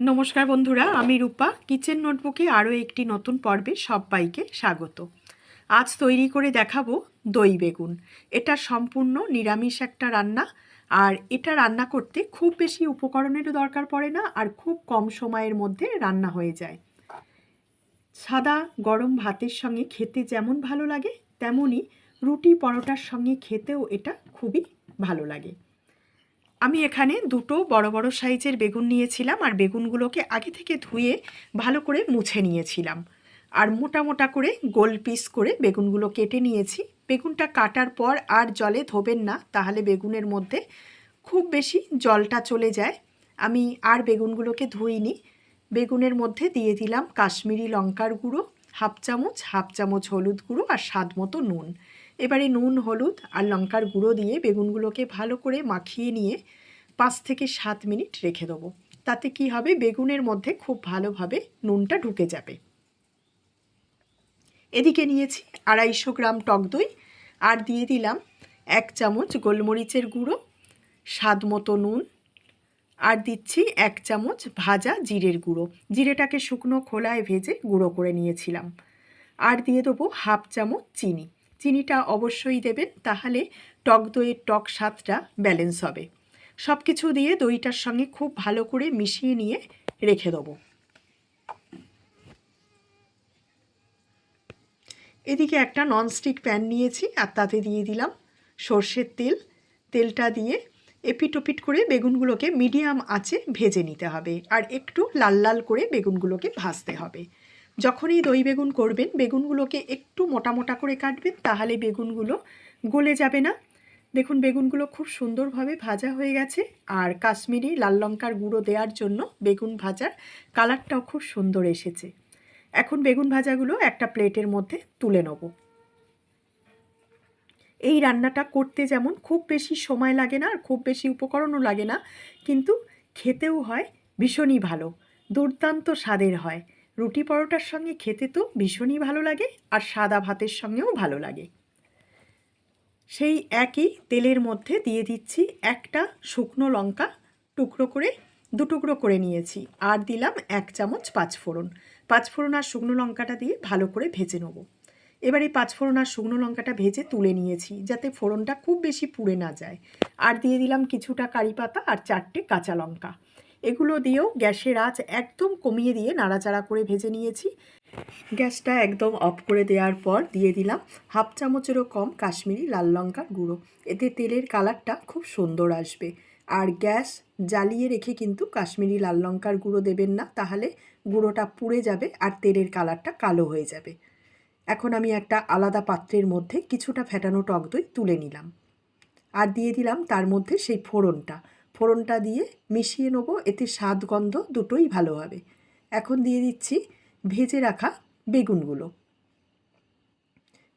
নমস্কার বন্ধুরা, আমি রূপা। কিচেন নোটবুকে আরও একটি নতুন পর্বে সবাইকে স্বাগত। আজ তৈরি করে দেখাবো দই বেগুন। এটা সম্পূর্ণ নিরামিষ একটা রান্না, আর এটা রান্না করতে খুব বেশি উপকরণেরও দরকার পড়ে না, আর খুব কম সময়ের মধ্যে রান্না হয়ে যায়। সাদা গরম ভাতের সঙ্গে খেতে যেমন ভালো লাগে, তেমনই রুটি পরোটার সঙ্গে খেতেও এটা খুবই ভালো লাগে। আমি এখানে দুটো বড় বড় সাইজের বেগুন নিয়েছিলাম আর বেগুনগুলোকে আগে থেকে ধুয়ে ভালো করে মুছে নিয়েছিলাম। আর মোটা মোটা করে গোল পিস করে বেগুনগুলো কেটে নিয়েছি। বেগুনটা কাটার পর আর জলে ধোবেন না, তাহলে বেগুনের মধ্যে খুব বেশি জলটা চলে যায়। আমি আর বেগুনগুলোকে ধুইনি। বেগুনের মধ্যে দিয়ে দিলাম কাশ্মীরি লঙ্কার গুঁড়ো, হাফ চামচ হাফ চামচ হলুদ গুঁড়ো আর স্বাদ মতো নুন। এবারে নুন, হলুদ আর লঙ্কার গুঁড়ো দিয়ে বেগুনগুলোকে ভালো করে মাখিয়ে নিয়ে পাঁচ থেকে সাত মিনিট রেখে দেবো। তাতে কি হবে? বেগুনের মধ্যে খুব ভালোভাবে নুনটা ঢুকে যাবে। এদিকে নিয়েছি আড়াইশো গ্রাম টক দই আর দিয়ে দিলাম এক চামচ গোলমরিচের গুঁড়ো, স্বাদ মতো নুন আর দিচ্ছি এক চামচ ভাজা জিরের গুঁড়ো। জিরেটাকে শুকনো খোলায় ভেজে গুঁড়ো করে নিয়েছিলাম। আর দিয়ে দেবো হাফ চামচ চিনি। চিনিটা অবশ্যই দেবেন, তাহলে টক দইয়ের টক স্বাদটা ব্যালেন্স হবে। সব কিছু দিয়ে দইটার সঙ্গে খুব ভালো করে মিশিয়ে নিয়ে রেখে দেবো। এদিকে একটা ননস্টিক প্যান নিয়েছি, আর তাতে দিয়ে দিলাম সর্ষের তেল। তেলটা দিয়ে এপিটোপিট করে বেগুনগুলোকে মিডিয়াম আঁচে ভেজে নিতে হবে, আর একটু লাল লাল করে বেগুনগুলোকে ভাজতে হবে। যখনই দই বেগুন করবেন, বেগুনগুলোকে একটু মোটা মোটা করে কাটবেন, তাহলে বেগুনগুলো গলে যাবে না। দেখুন, বেগুনগুলো খুব সুন্দরভাবে ভাজা হয়ে গেছে। আর কাশ্মীরি লাল লঙ্কার গুঁড়ো দেওয়ার জন্য বেগুন ভাজার কালারটাও খুব সুন্দর এসেছে। এখন বেগুন ভাজাগুলো একটা প্লেটের মধ্যে তুলে নেব। এই রান্নাটা করতে যেমন খুব বেশি সময় লাগে না, আর খুব বেশি উপকরণও লাগে না, কিন্তু খেতেও হয়, ভীষণই ভালো, দুর্দান্ত স্বাদের হয়। রুটি পরোটার সঙ্গে খেতে তো ভীষণই ভালো লাগে আর সাদা ভাতের সঙ্গেও ভালো লাগে। সেই একই তেলের মধ্যে দিয়ে দিচ্ছি একটা শুকনো লঙ্কা টুকরো করে দু টুকরো করে নিয়েছি আর দিলাম এক চামচ পাঁচফোড়ন। পাঁচফোড়ন আর শুকনো লঙ্কাটা দিয়ে ভালো করে ভেজে নেব। এবার এই পাঁচফোড়ন আর শুকনো লঙ্কাটা ভেজে তুলে নিয়েছি যাতে ফোড়নটা খুব বেশি পুড়ে না যায়। আর দিয়ে দিলাম কিছুটা কারি পাতা আর চারটে কাঁচা লঙ্কা। এগুলো দিয়েও গ্যাসের আঁচ একদম কমিয়ে দিয়ে নাড়াচাড়া করে ভেজে নিয়েছি। গ্যাসটা একদম অফ করে দেওয়ার পর দিয়ে দিলাম হাফ চামচেরও কম কাশ্মীরি লাল লঙ্কার গুঁড়ো। এতে তেলের কালারটা খুব সুন্দর আসবে। আর গ্যাস জ্বালিয়ে রেখে কিন্তু কাশ্মীরি লাল লঙ্কার গুঁড়ো দেবেন না, তাহলে গুঁড়োটা পুড়ে যাবে আর তেলের কালারটা কালো হয়ে যাবে। এখন আমি একটা আলাদা পাত্রের মধ্যে কিছুটা ফেটানো টক দই তুলে নিলাম। আর দিয়ে দিলাম তার মধ্যে সেই ফোড়নটা। ফোড়নটা দিয়ে মিশিয়ে নেব, এতে স্বাদ গন্ধ দুটোই ভালো হবে। এখন দিয়ে দিচ্ছি ভেজে রাখা বেগুনগুলো।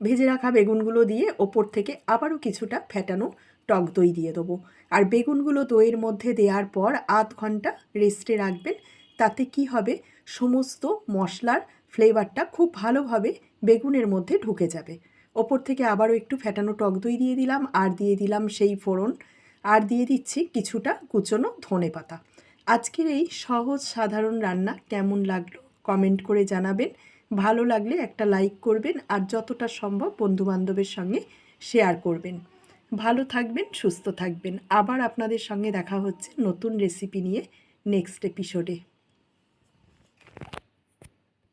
ভেজে রাখা বেগুনগুলো দিয়ে ওপর থেকে আবারও কিছুটা ফেটানো টক দই দিয়ে দেবো। আর বেগুনগুলো দইয়ের মধ্যে দেওয়ার পর আধ ঘণ্টা রেস্টে রাখবেন, তাতে কি হবে, সমস্ত মশলার ফ্লেভারটা খুব ভালোভাবে বেগুনের মধ্যে ঢুকে যাবে। ওপর থেকে আবারও একটু ফেটানো টক দই দিয়ে দিলাম, আর দিয়ে দিলাম সেই ফোড়ন আর দিয়ে দিচ্ছি কিছুটা কুচনো ধনে পাতা। আজকের এই সহজ সাধারণ রান্না কেমন লাগল কমেন্ট করে জানাবেন। ভালো লাগলে একটা লাইক করবেন আর যতটা সম্ভব বন্ধুবান্ধবের সঙ্গে শেয়ার করবেন। ভালো থাকবেন, সুস্থ থাকবেন। আবার আপনাদের সঙ্গে দেখা হচ্ছে নতুন রেসিপি নিয়ে নেক্সট এপিসোডে।